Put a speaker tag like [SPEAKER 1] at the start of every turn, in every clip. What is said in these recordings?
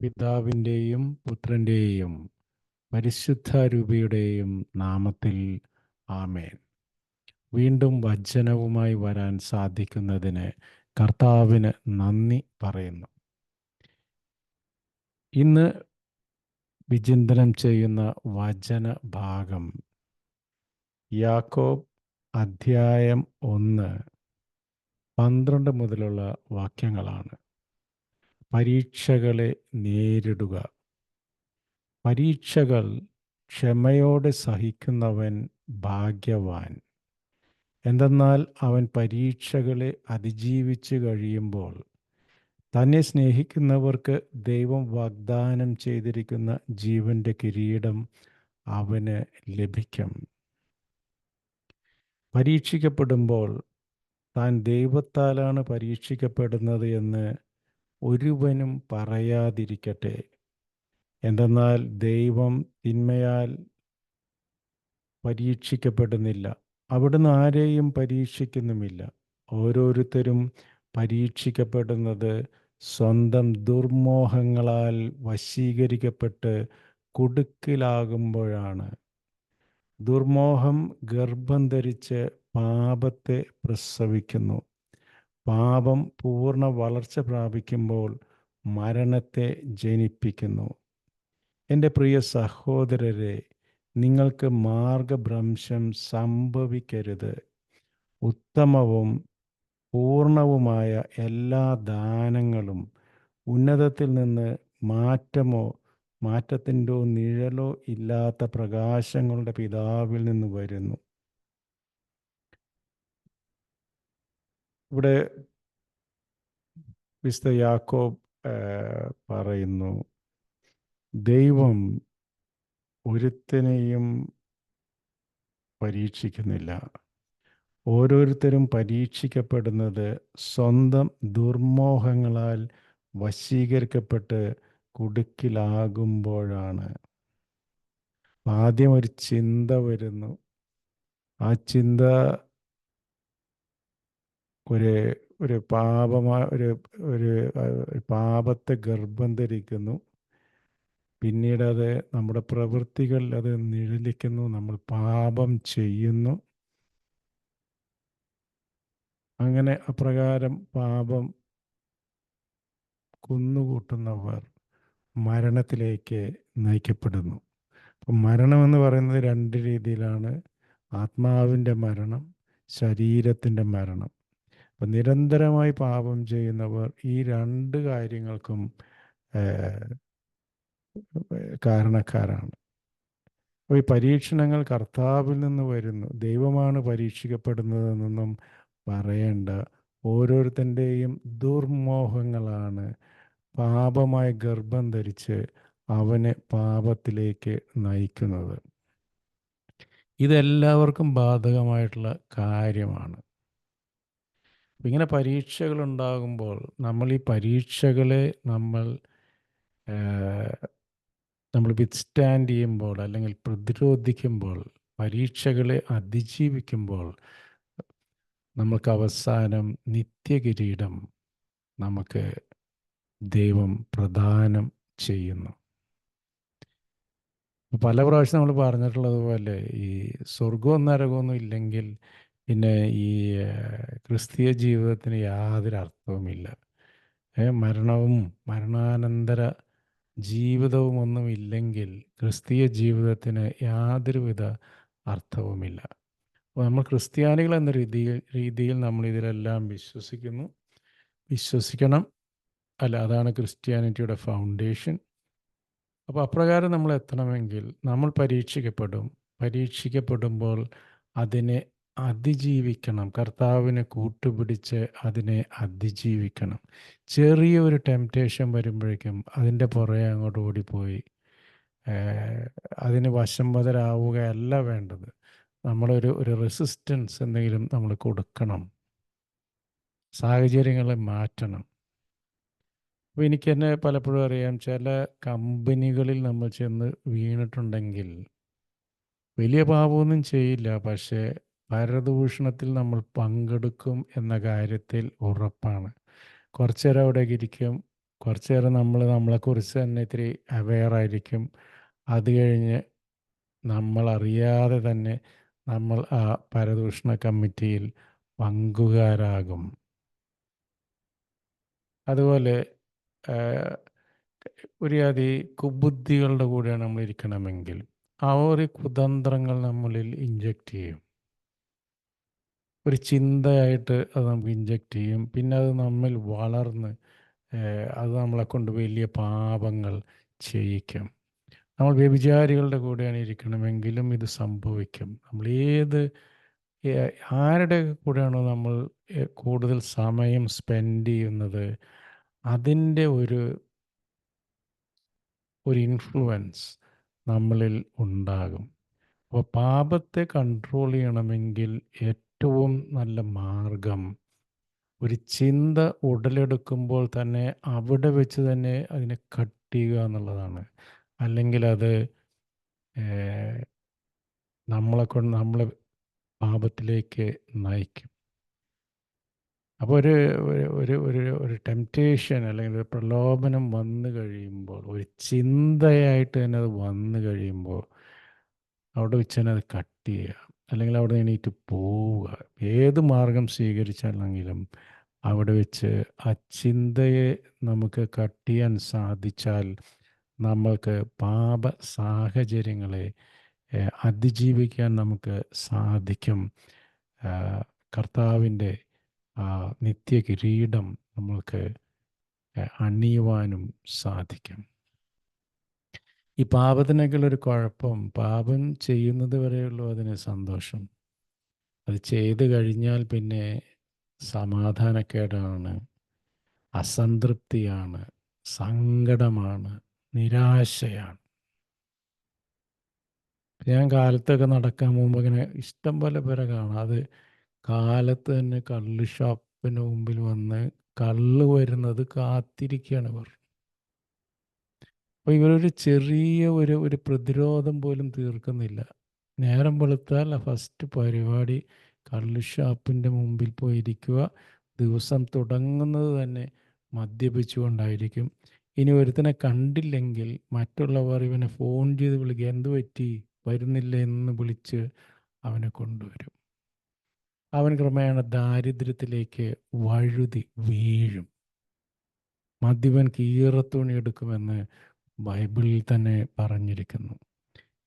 [SPEAKER 1] പിതാവിന്റെയും പുത്രന്റെയും പരിശുദ്ധ രൂപയുടെയും നാമത്തിൽ ആമേൻ. വീണ്ടും വചനവുമായി വരാൻ സാധിക്കുന്നതിന് കർത്താവിന് നന്ദി പറയുന്നു. ഇന്ന് വിചിന്തനം ചെയ്യുന്ന വചന ഭാഗം യാക്കോബ് അധ്യായം ഒന്ന് പന്ത്രണ്ട് മുതലുള്ള വാക്യങ്ങളാണ്. പരീക്ഷകളെ നേരിടുക. പരീക്ഷകൾ ക്ഷമയോടെ സഹിക്കുന്നവൻ ഭാഗ്യവാൻ. എന്തെന്നാൽ അവൻ പരീക്ഷകളെ അതിജീവിച്ച് കഴിയുമ്പോൾ തന്നെ സ്നേഹിക്കുന്നവർക്ക് ദൈവം വാഗ്ദാനം ചെയ്തിരിക്കുന്ന ജീവന്റെ കിരീടം അവന് ലഭിക്കും. പരീക്ഷിക്കപ്പെടുമ്പോൾ താൻ ദൈവത്താലാണ് പരീക്ഷിക്കപ്പെടുന്നത് എന്ന് ഒരുവനും പറയാതിരിക്കട്ടെ. എന്തെന്നാൽ ദൈവം തിന്മയാൽ പരീക്ഷിക്കപ്പെടുന്നില്ല. അവിടുന്ന് ആരെയും പരീക്ഷിക്കുന്നുമില്ല. ഓരോരുത്തരും പരീക്ഷിക്കപ്പെടുന്നത് സ്വന്തം ദുർമോഹങ്ങളാൽ വശീകരിക്കപ്പെട്ട് കുടുക്കിലാകുമ്പോഴാണ്. ദുർമോഹം ഗർഭം ധരിച്ച് പാപത്തെ പ്രസവിക്കുന്നു. പാപം പൂർണ വളർച്ച പ്രാപിക്കുമ്പോൾ മരണത്തെ ജനിപ്പിക്കുന്നു. എന്റെ പ്രിയ സഹോദരരെ നിങ്ങൾക്ക് മാർഗഭ്രംശം സംഭവിക്കരുത്. ഉത്തമവും പൂർണവുമായ എല്ലാ ദാനങ്ങളും ഉന്നതത്തിൽ നിന്ന് മാറ്റമോ മാറ്റത്തിന്റെ നിഴലോ ഇല്ലാത്ത പ്രകാശങ്ങളുടെ പിതാവിൽ നിന്ന് വരുന്നു. ഇവിടെ വിശുദ്ധ യാക്കോബ് പറയുന്നു ദൈവം ഒരുത്തനെയും പരീക്ഷിക്കുന്നില്ല. ഓരോരുത്തരും പരീക്ഷിക്കപ്പെടുന്നത് സ്വന്തം ദുർമോഹങ്ങളാൽ വശീകരിക്കപ്പെട്ട് കുടുക്കിലാകുമ്പോഴാണ്. ആദ്യം ഒരു ചിന്ത വരുന്നു. ആ ചിന്ത ഒരു ഒരു പാപമായ ഒരു ഒരു പാപത്തെ ഗർഭം ധരിക്കുന്നു പിന്നീട് അത് നമ്മുടെ പ്രവൃത്തികൾ അത് നിഴലിക്കുന്നു. നമ്മൾ പാപം ചെയ്യുന്നു. അങ്ങനെ അപ്രകാരം പാപം കുന്നുകൂട്ടുന്നവർ മരണത്തിലേക്ക് നയിക്കപ്പെടുന്നു. അപ്പം മരണമെന്ന് പറയുന്നത് രണ്ട് രീതിയിലാണ്. ആത്മാവിന്റെ മരണം ശരീരത്തിന്റെ മരണം. അപ്പം നിരന്തരമായി പാപം ചെയ്യുന്നവർ ഈ രണ്ട് കാര്യങ്ങൾക്കും കാരണക്കാരാണ്. അപ്പോൾ ഈ പരീക്ഷണങ്ങൾ കർത്താവിൽ നിന്ന് വരുന്നു. ദൈവമാണ് പരീക്ഷിക്കപ്പെടുന്നതെന്നൊന്നും പറയേണ്ട ഓരോരുത്തന്റെയും ദുർമോഹങ്ങളാണ്. പാപമായി ഗർഭം ധരിച്ച് അവനെ പാപത്തിലേക്ക് നയിക്കുന്നത്. ഇതെല്ലാവർക്കും ബാധകമായിട്ടുള്ള കാര്യമാണ്. ഇങ്ങനെ പരീക്ഷകളുണ്ടാകുമ്പോൾ നമ്മൾ ഈ പരീക്ഷകളെ നമ്മൾ നമ്മൾ വിത്ത്സ്റ്റാൻഡ് ചെയ്യുമ്പോൾ അല്ലെങ്കിൽ പ്രതിരോധിക്കുമ്പോൾ പരീക്ഷകളെ അതിജീവിക്കുമ്പോൾ നമുക്ക് അവസാനം നിത്യകിരീടം നമുക്ക് ദൈവം പ്രദാനം ചെയ്യുന്നു. പല പ്രാവശ്യം നമ്മൾ പറഞ്ഞിട്ടുള്ളത് പോലെ ഈ സ്വർഗവും നരകമൊന്നും ഇല്ലെങ്കിൽ പിന്നെ ഈ ക്രിസ്തീയ ജീവിതത്തിന് യാതൊരു അർത്ഥവുമില്ല. മരണവും മരണാനന്തര ജീവിതവും ഒന്നും ഇല്ലെങ്കിൽ ക്രിസ്തീയ ജീവിതത്തിന് യാതൊരുവിധ അർത്ഥവുമില്ല. അപ്പോൾ നമ്മൾ ക്രിസ്ത്യാനികൾ എന്ന രീതിയിൽ രീതിയിൽ നമ്മൾ ഇതിലെല്ലാം വിശ്വസിക്കുന്നു. വിശ്വസിക്കണം. അല്ല അതാണ് ക്രിസ്ത്യാനിറ്റിയുടെ ഫൗണ്ടേഷൻ. അപ്പോൾ അപ്രകാരം നമ്മൾ എത്തണമെങ്കിൽ നമ്മൾ പരീക്ഷിക്കപ്പെടും. പരീക്ഷിക്കപ്പെടുമ്പോൾ അതിനെ അതിജീവിക്കണം. കർത്താവിനെ കൂട്ടുപിടിച്ച് അതിനെ അതിജീവിക്കണം. ചെറിയ ഒരു ടെംപ്റ്റേഷൻ വരുമ്പോഴേക്കും അതിന്റെ പുറകെ അങ്ങോട്ട് ഓടിപ്പോയി. അതിന് വശംവതരാവുകയല്ല വേണ്ടത്. നമ്മളൊരു ഒരു റെസിസ്റ്റൻസ് എന്തെങ്കിലും നമ്മൾ കൊടുക്കണം. സാഹചര്യങ്ങളെ മാറ്റണം. അപ്പോൾ എനിക്ക് തന്നെ പലപ്പോഴും അറിയാം ചില കമ്പനികളിൽ നമ്മൾ ചെന്ന് വീണിട്ടുണ്ടെങ്കിൽ വലിയ പാപമൊന്നും ചെയ്യില്ല. പക്ഷേ ഭാരതഭൂഷണത്തിൽ നമ്മൾ പങ്കെടുക്കും എന്ന കാര്യത്തിൽ ഉറപ്പാണ്. കുറച്ചു നേരം അവിടെ ഇരിക്കും കുറച്ചു നേരം നമ്മൾ നമ്മളെക്കുറിച്ച് തന്നെ ഇത്തിരി അവെയർ ആയിരിക്കും. അത് കഴിഞ്ഞ് നമ്മൾ അറിയാതെ തന്നെ നമ്മൾ ആ പരദൂഷണ കമ്മിറ്റിയിൽ പങ്കുകാരാകും. അതുപോലെ ഒരു അതി കുബുദ്ധികളുടെ കൂടെയാണ് നമ്മൾ ഇരിക്കണമെങ്കിൽ. ആ ഒരു കുതന്ത്രങ്ങൾ നമ്മളിൽ ഇഞ്ചക്റ്റ് ചെയ്യും. ഒരു ചിന്തയായിട്ട് അത് നമുക്ക് ഇഞ്ചക്റ്റ് ചെയ്യും. പിന്നെ അത് നമ്മിൽ വളർന്ന് അത് നമ്മളെ കൊണ്ട് വലിയ പാപങ്ങൾ ചെയ്യിക്കും. നമ്മൾ വ്യഭിചാരികളുടെ കൂടെയാണ് ഇരിക്കണമെങ്കിലും ഇത് സംഭവിക്കും. നമ്മൾ ഏത് ആരുടെ കൂടെയാണോ നമ്മൾ കൂടുതൽ സമയം സ്പെൻഡ് ചെയ്യുന്നത് അതിന്റെ ഒരു ഒരു ഇൻഫ്ലുവൻസ് നമ്മളിൽ ഉണ്ടാകും. അപ്പോൾ പാപത്തെ കൺട്രോൾ ചെയ്യണമെങ്കിൽ ഏറ്റവും നല്ല മാർഗം ഒരു ചിന്ത ഉടലെടുക്കുമ്പോൾ തന്നെ അവിടെ വെച്ച് തന്നെ അതിനെ കട്ട് ചെയ്യുക എന്നുള്ളതാണ്. അല്ലെങ്കിൽ അത് നമ്മളെ കൊണ്ട് നമ്മളെ പാപത്തിലേക്ക് നയിക്കും. അപ്പോൾ ഒരു ഒരു ഒരു ഒരു ടെംപ്റ്റേഷൻ അല്ലെങ്കിൽ ഒരു പ്രലോഭനം വന്നു കഴിയുമ്പോൾ ഒരു ചിന്തയായിട്ട് തന്നെ അത് വന്നു കഴിയുമ്പോൾ അവിടെ വെച്ച് തന്നെ അത് കട്ട് ചെയ്യുക. അല്ലെങ്കിൽ അവിടെ എണീറ്റ് പോവുക. ഏത് മാർഗം സ്വീകരിച്ചാലെങ്കിലും അവിടെ വെച്ച് ആ ചിന്തയെ നമുക്ക് കട്ട് ചെയ്യാൻ സാധിച്ചാൽ നമ്മൾക്ക് പാപ സാഹചര്യങ്ങളെ അതിജീവിക്കാൻ നമുക്ക് സാധിക്കും. കർത്താവിന്റെ നിത്യ കിരീടം നമ്മൾക്ക് അണിയുവാനും സാധിക്കും. ഈ പാപത്തിനേക്കുള്ളൊരു കുഴപ്പം പാപം ചെയ്യുന്നത് വരെയുള്ളൂ അതിന് സന്തോഷം. അത് ചെയ്തു കഴിഞ്ഞാൽ പിന്നെ സമാധാനക്കേടാണ് അസംതൃപ്തിയാണ് സങ്കടമാണ് നിരാശയാണ്. ഞാൻ കാലത്തൊക്കെ നടക്കാൻ മുമ്പ് ഇങ്ങനെ ഇഷ്ടം പോലെ പേരെ കാണാം. അത് കാലത്ത് തന്നെ കള്ള് ഷോപ്പിന് മുമ്പിൽ വന്ന് കള്ള് വരുന്നത് കാത്തിരിക്കുകയാണ് ഇവർ. അപ്പോൾ ഇവരൊരു ചെറിയ ഒരു ഒരു പ്രതിരോധം പോലും തീർക്കുന്നില്ല. നേരം വെളുത്താൽ ഫസ്റ്റ് പരിപാടി കള്ളു ഷാപ്പിന്റെ മുമ്പിൽ പോയിരിക്കുക. ദിവസം തുടങ്ങുന്നത് തന്നെ മദ്യപിച്ചുകൊണ്ടായിരിക്കും. ഇനി ഒരുത്തനെ കണ്ടില്ലെങ്കിൽ മറ്റുള്ളവർ ഇവനെ ഫോൺ ചെയ്ത് വിളിക്കുക എന്ത് പറ്റി? വരുന്നില്ല? എന്ന് വിളിച്ച് അവനെ കൊണ്ടുവരും. അവൻ ക്രമേണ ദാരിദ്ര്യത്തിലേക്ക് വഴുതി വീഴും. മദ്യപൻ കീറത്തുണി എടുക്കുമെന്ന് ബൈബിളിൽ തന്നെ പറഞ്ഞിരിക്കുന്നു.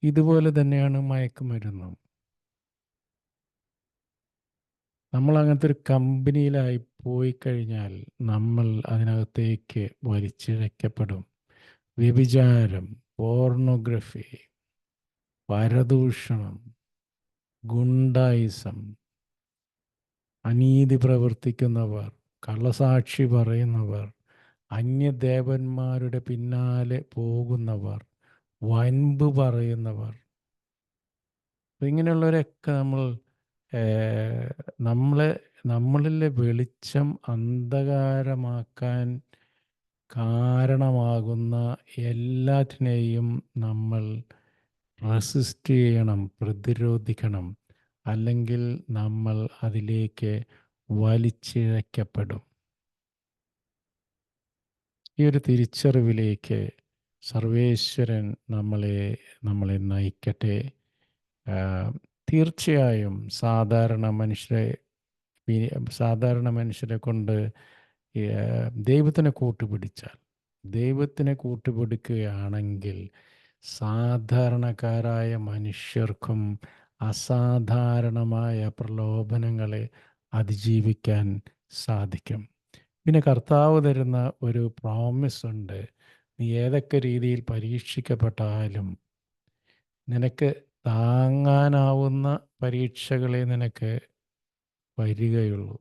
[SPEAKER 1] ഇതുപോലെ തന്നെയാണ് മയക്കുമരുന്നും. നമ്മൾ അങ്ങനത്തെ ഒരു കമ്പനിയിലായി പോയി കഴിഞ്ഞാൽ നമ്മൾ അതിനകത്തേക്ക് വലിച്ചിഴക്കപ്പെടും വ്യഭിചാരം പോർണോഗ്രഫി പരദൂഷണം ഗുണ്ടായിസം അനീതി പ്രവർത്തിക്കുന്നവർ കള്ളസാക്ഷി പറയുന്നവർ അന്യദേവന്മാരുടെ പിന്നാലെ പോകുന്നവർ വൻപ് പറയുന്നവർ. ഇങ്ങനെയുള്ളവരൊക്കെ നമ്മൾ നമ്മളെ നമ്മളിലെ വെളിച്ചം അന്ധകാരമാക്കാൻ കാരണമാകുന്ന എല്ലാറ്റിനെയും നമ്മൾ റെസിസ്റ്റ് ചെയ്യണം പ്രതിരോധിക്കണം. അല്ലെങ്കിൽ നമ്മൾ അതിലേക്ക് വലിച്ചിഴക്കപ്പെടും ഈ ഒരു തിരിച്ചറിവിലേക്ക് സർവേശ്വരൻ നമ്മളെ നമ്മളെ നയിക്കട്ടെ. തീർച്ചയായും സാധാരണ മനുഷ്യരെ സാധാരണ മനുഷ്യരെ കൊണ്ട് ദൈവത്തിനെ കൂട്ടുപിടിച്ചാൽ ദൈവത്തിനെ കൂട്ടുപിടിക്കുകയാണെങ്കിൽ സാധാരണക്കാരായ മനുഷ്യർക്കും അസാധാരണമായ പ്രലോഭനങ്ങളെ അതിജീവിക്കാൻ സാധിക്കും. പിന്നെ കർത്താവ് തരുന്ന ഒരു പ്രോമിസ് ഉണ്ട്. നീ ഏതൊക്കെ രീതിയിൽ പരീക്ഷിക്കപ്പെട്ടാലും നിനക്ക് താങ്ങാനാവുന്ന പരീക്ഷകളെ നിനക്ക് വരികയുള്ളൂ.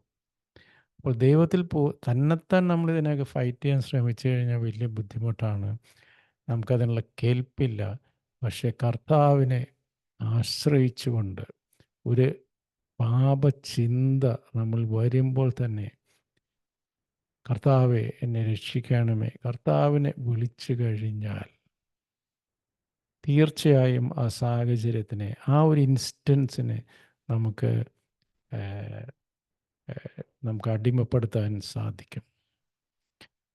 [SPEAKER 1] അപ്പോൾ ദൈവത്തിൽ പോ തന്നെത്താൻ നമ്മൾ ഇതിനൊക്കെ ഫൈറ്റ് ചെയ്യാൻ ശ്രമിച്ചു കഴിഞ്ഞാൽ വലിയ ബുദ്ധിമുട്ടാണ്. നമുക്കതിനുള്ള കേൾപ്പില്ല. പക്ഷെ കർത്താവിനെ ആശ്രയിച്ചുകൊണ്ട് ഒരു പാപചിന്ത നമ്മൾ വരുമ്പോൾ തന്നെ കർത്താവെ എന്നെ രക്ഷിക്കണമേ. കർത്താവിനെ വിളിച്ചു കഴിഞ്ഞാൽ തീർച്ചയായും ആ സാഹചര്യത്തിനെ ആ ഒരു ഇൻസ്റ്റൻസിനെ നമുക്ക് നമുക്ക് അടിമപ്പെടുത്താൻ സാധിക്കും.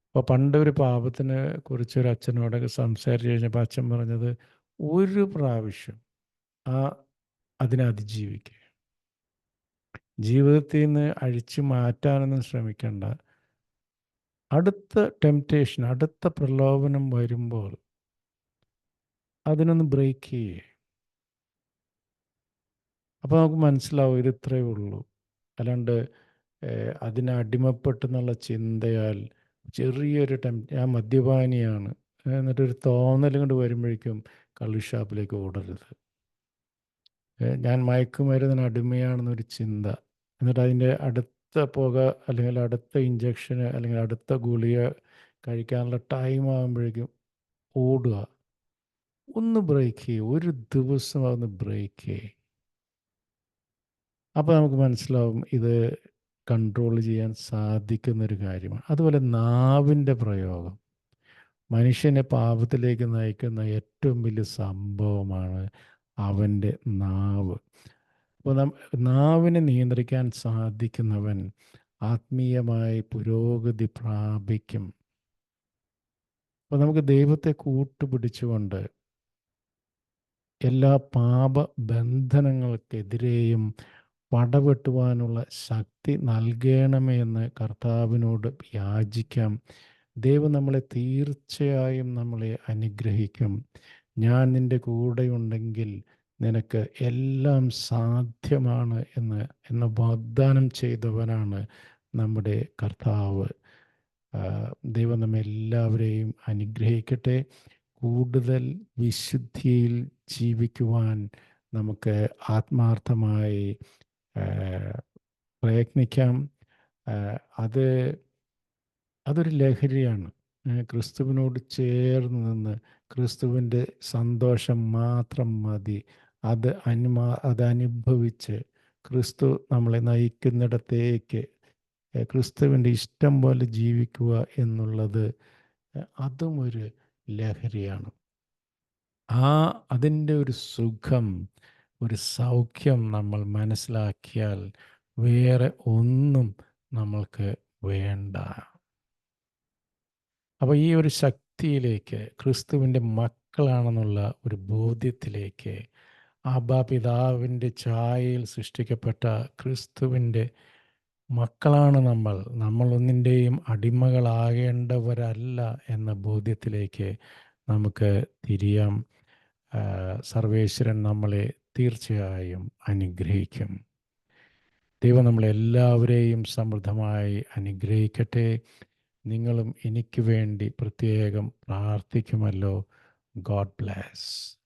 [SPEAKER 1] അപ്പോൾ പണ്ട് ഒരു പാപത്തിനെ കുറിച്ച് ഒരു അച്ഛനോടൊക്കെ സംസാരിച്ച് കഴിഞ്ഞപ്പോൾ അച്ഛൻ പറഞ്ഞത് ഒരു പ്രാവശ്യം ആ അതിനെ അതിജീവിക്കുക. ജീവിതത്തിൽ നിന്ന് അഴിച്ചു മാറ്റാനൊന്നും ശ്രമിക്കേണ്ട. അടുത്ത ടെംപ്റ്റേഷൻ അടുത്ത പ്രലോഭനം വരുമ്പോൾ അതിനൊന്ന് ബ്രേക്ക് ചെയ്യേ. അപ്പോൾ നമുക്ക് മനസ്സിലാവും ഇത് ഇത്രയേ ഉള്ളൂ. അല്ലാണ്ട് അതിനെ അടിമപ്പെട്ടെന്നുള്ള ചിന്തയാൽ ചെറിയൊരു ടെം ഞാൻ മദ്യപാനിയാണ്. എന്നിട്ടൊരു തോന്നലും കൊണ്ട് വരുമ്പോഴേക്കും കള്ള് ഷാപ്പിലേക്ക് ഓടരുത് ഞാൻ മയക്കുമരുന്നിന് അടിമയാണെന്നൊരു ചിന്ത. എന്നിട്ട് അതിന്റെ അടുത്ത പുക അല്ലെങ്കിൽ അടുത്ത ഇഞ്ചക്ഷന് അല്ലെങ്കിൽ അടുത്ത ഗുളിക കഴിക്കാനുള്ള ടൈം ആകുമ്പോഴേക്കും ഓടുക. ഒന്ന് ബ്രേക്ക് ചെയ്യുക ഒരു ദിവസം അതൊന്ന് ബ്രേക്ക് ചെയ്യുക അപ്പോൾ നമുക്ക് മനസ്സിലാവും ഇത് കൺട്രോൾ ചെയ്യാൻ സാധിക്കുന്നൊരു കാര്യമാണ്. അതുപോലെ നാവിന്റെ പ്രയോഗം. മനുഷ്യനെ പാപത്തിലേക്ക് നയിക്കുന്ന ഏറ്റവും വലിയ സംഭവമാണ് അവന്റെ നാവ്. അപ്പോൾ നാവിനെ നിയന്ത്രിക്കാൻ സാധിക്കുന്നവൻ ആത്മീയമായി പുരോഗതി പ്രാപിക്കും. അപ്പോൾ നമുക്ക് ദൈവത്തെ കൂട്ടുപിടിച്ചുകൊണ്ട് എല്ലാ പാപ ബന്ധനങ്ങൾക്കെതിരെയും പടവെട്ടുവാനുള്ള ശക്തി നൽകണമേ എന്ന് കർത്താവിനോട് യാചിക്കാം. ദൈവം നമ്മളെ തീർച്ചയായും നമ്മളെ അനുഗ്രഹിക്കും. ഞാൻ നിന്റെ കൂടെയുണ്ടെങ്കിൽ നിനക്ക് എല്ലാം സാധ്യമാണ് എന്ന് എന്ന് വാഗ്ദാനം ചെയ്തവനാണ് നമ്മുടെ കർത്താവ്. ദൈവം നമ്മെ എല്ലാവരെയും അനുഗ്രഹിക്കട്ടെ. കൂടുതൽ വിശുദ്ധിയിൽ ജീവിക്കുവാൻ നമുക്ക് ആത്മാർത്ഥമായി പ്രയത്നിക്കാം. അത് അതൊരു ലഹരിയാണ്. ക്രിസ്തുവിനോട് ചേർന്ന് നിന്ന് ക്രിസ്തുവിന്റെ സന്തോഷം മാത്രം മതി. അത് അനുമാ അതനുഭവിച്ച് ക്രിസ്തു നമ്മളെ നയിക്കുന്നിടത്തേക്ക് ക്രിസ്തുവിന്റെ ഇഷ്ടം പോലെ ജീവിക്കുക എന്നുള്ളത് അതും ഒരു ലഹരിയാണ്. ആ അതിന്റെ ഒരു സുഖം ഒരു സൗഖ്യം നമ്മൾ മനസ്സിലാക്കിയാൽ വേറെ ഒന്നും നമ്മൾക്ക് വേണ്ട. അപ്പോൾ ഈ ഒരു ശക്തിയിലേക്ക് ക്രിസ്തുവിന്റെ മക്കളാണെന്നുള്ള ഒരു ബോധ്യത്തിലേക്ക് ആബാ പിതാവിന്റെ ഛായയിൽ സൃഷ്ടിക്കപ്പെട്ട ക്രിസ്തുവിന്റെ മക്കളാണ് നമ്മൾ. ഒന്നിന്റെയും അടിമകളാകേണ്ടവരല്ല എന്ന ബോധ്യത്തിലേക്ക് നമുക്ക് തിരിയാം. സർവേശ്വരൻ നമ്മളെ തീർച്ചയായും അനുഗ്രഹിക്കും. ദൈവം നമ്മളെല്ലാവരെയും സമൃദ്ധമായി അനുഗ്രഹിക്കട്ടെ. നിങ്ങളും എനിക്ക് വേണ്ടി പ്രത്യേകം പ്രാർത്ഥിക്കുമല്ലോ. ഗോഡ് ബ്ലാസ്.